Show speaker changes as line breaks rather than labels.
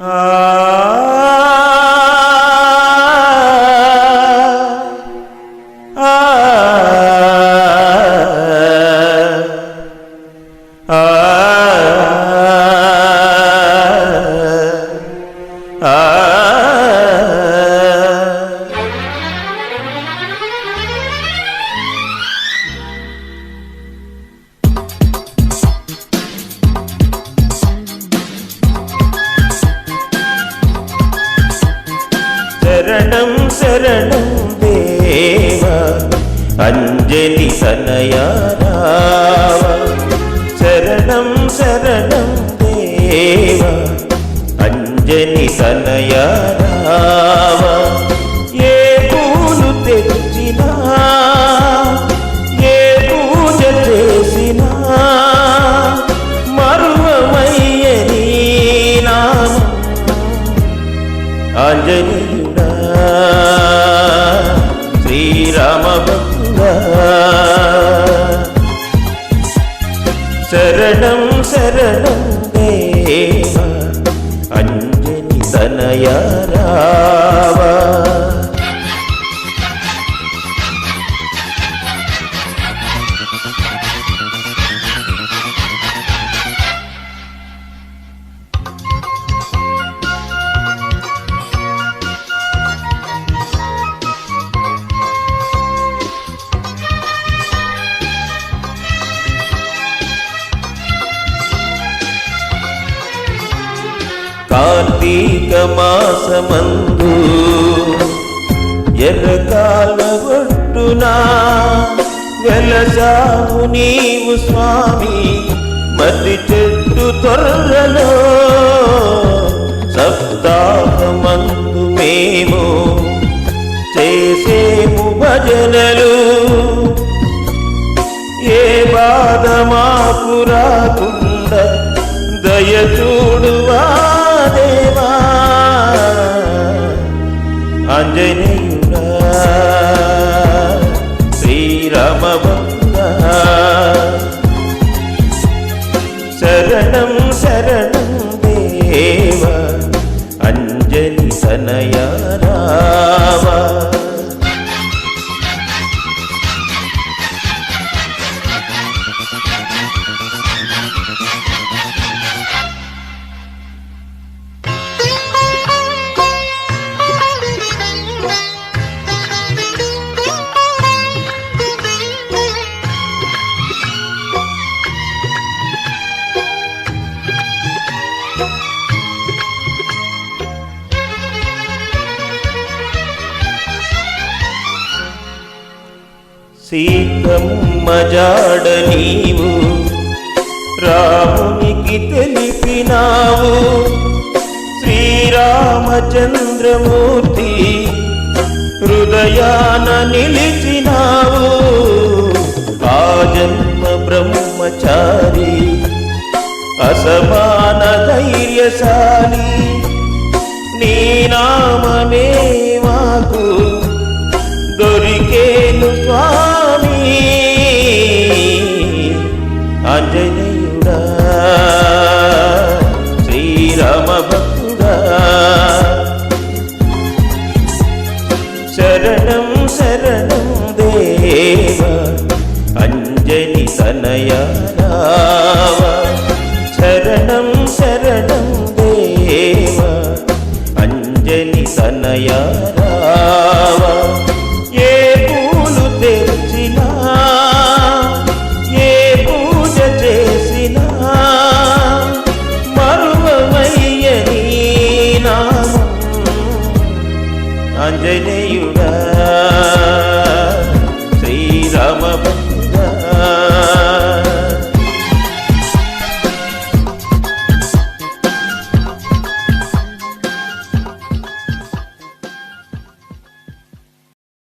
ആ శరణం శరణం దేవా అంజలి సనయారావ శరణం శరణం దేవా అంజలి సనయారావ ఏ పూలు తెచ్చినా ఏ పూజ చేసినా మరువమయ్యని అంజలి ఆంజనేయుడా శ్రీరామ భక్తుడా శరణం శరణం దేవ అంజని తనయ కార్తీక మాసమందు ఎర్రకాల ఒట్టునా వెలసాము నీవు స్వామి మర్రి చెట్టు త్వరలో సప్తాహమందు మేము చేసేము భజనలు. ఏ బాధ మాకు రాకుండా దయచూ ఆంజనేయుడా శ్రీరామ సీతమ్మజాడ నీవు రామునికి తెలిపినావు. శ్రీరామచంద్రమూర్తి హృదయాన నిలిచినావు. ఆ జన్మ బ్రహ్మచారి అసమాన ధైర్యశాలి నీ నామమే మాకు. భక్తుడా శరణం శరణం దేవ అంజలి తనయారావ. శరణం శరణం దేవ అంజలి తనయ నామం ఆంజనేయుడా